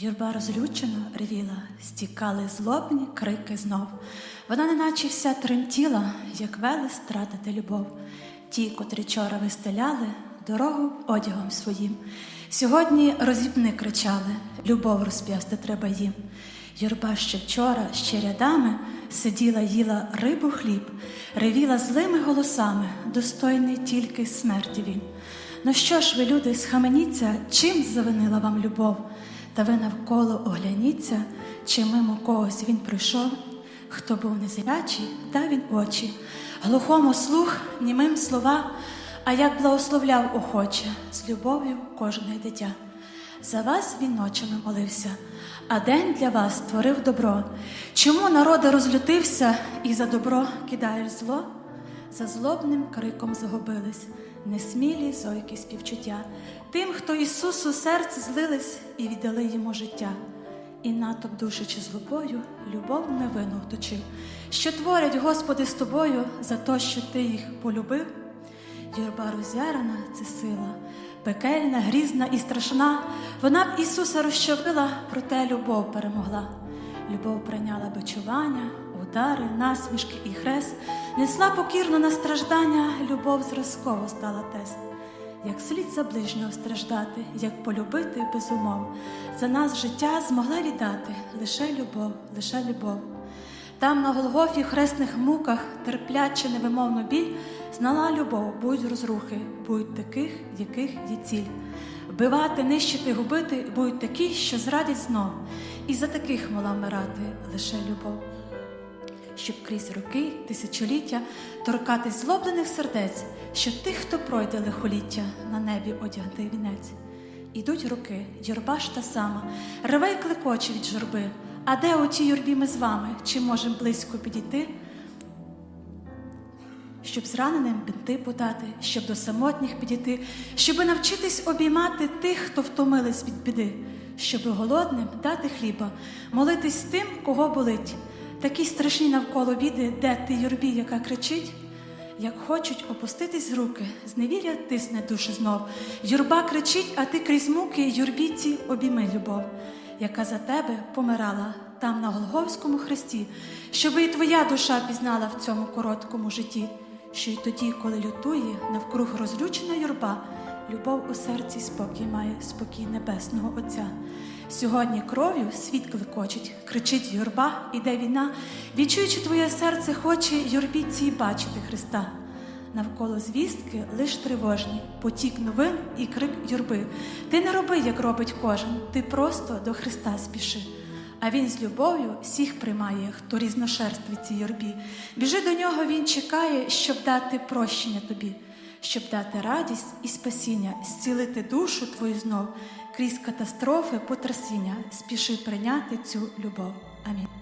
Юрба розлючено ревіла, стікали злобні крики знов. Вона неначе вся тремтіла, як вели стратити любов. Ті, котрі вчора вистеляли дорогу одягом своїм. Сьогодні розібни кричали, любов розп'ясти треба їм. Юрба ще вчора, ще рядами сиділа, їла рибу хліб, ревіла злими голосами, достойний тільки смерті він. Ну що ж ви, люди, схаменіться, чим завинила вам любов? Та ви навколо огляніться, чи мимо когось він прийшов, хто був незрячий, дав він очі, глухому слух, німим слова, а як благословляв охоче, з любов'ю кожне дитя. За вас він ночами молився, а день для вас створив добро. Чому народи розлютився і за добро кидаєш зло? За злобним криком загубились, несмілі зойки співчуття, тим, хто Ісусу серце злились і віддали йому життя. І натовп душичи злобою, любов невинну вточив, що творять Господи з тобою за те, що ти їх полюбив. Юрба розярена це сила, пекельна, грізна і страшна. Вона б Ісуса розчавила, проте любов перемогла. Любов прийняла бичування, удари, насмішки і хрест, несла покірно на страждання, любов зразково стала тест. Як слід за ближнього страждати, як полюбити без умов. За нас життя змогла віддати лише любов, лише любов. Там на Голгофі хресних муках, терпляче невимовну біль, знала любов, будь розрухи, будь таких, яких є ціль. Вбивати, нищити, губити, будь такі, що зрадять знов. І за таких мала вмирати лише любов. Щоб крізь роки, тисячоліття торкатись злоблених сердець, що тих, хто пройде лихоліття, на небі одягти вінець. Ідуть роки, юрба ж та сама, реве й клекоче від журби. А де у тій юрбі ми з вами? Чи можемо близько підійти? Щоб зраненим бинти подати, щоб до самотніх підійти, щоби навчитись обіймати тих, хто втомились від біди, щоби голодним дати хліба, молитись тим, кого болить. Такі страшні навколо біди, де ти юрбі, яка кричить, як хочуть опуститись руки, зневіря тисне душу знов. Юрба кричить, а ти крізь муки юрбіці обійми любов, яка за тебе помирала там на Голговському хресті, щоби і твоя душа пізнала в цьому короткому житті, що й тоді, коли лютує навкруг розлючена юрба, любов у серці спокій має, спокій небесного Отця. Сьогодні кров'ю світ клекочить, кричить юрба, іде війна, відчуючи твоє серце, хоче юрбі цій бачити Христа. Навколо звістки лиш тривожні, потік новин і крик юрби. Ти не роби, як робить кожен, ти просто до Христа спіши. А він з любов'ю всіх приймає, хто різношерств від цій юрбі. Біжи до нього, він чекає, щоб дати прощення тобі, щоб дати радість і спасіння, зцілити душу твою знов крізь катастрофи, потрясіння. Спіши прийняти цю любов. Амінь.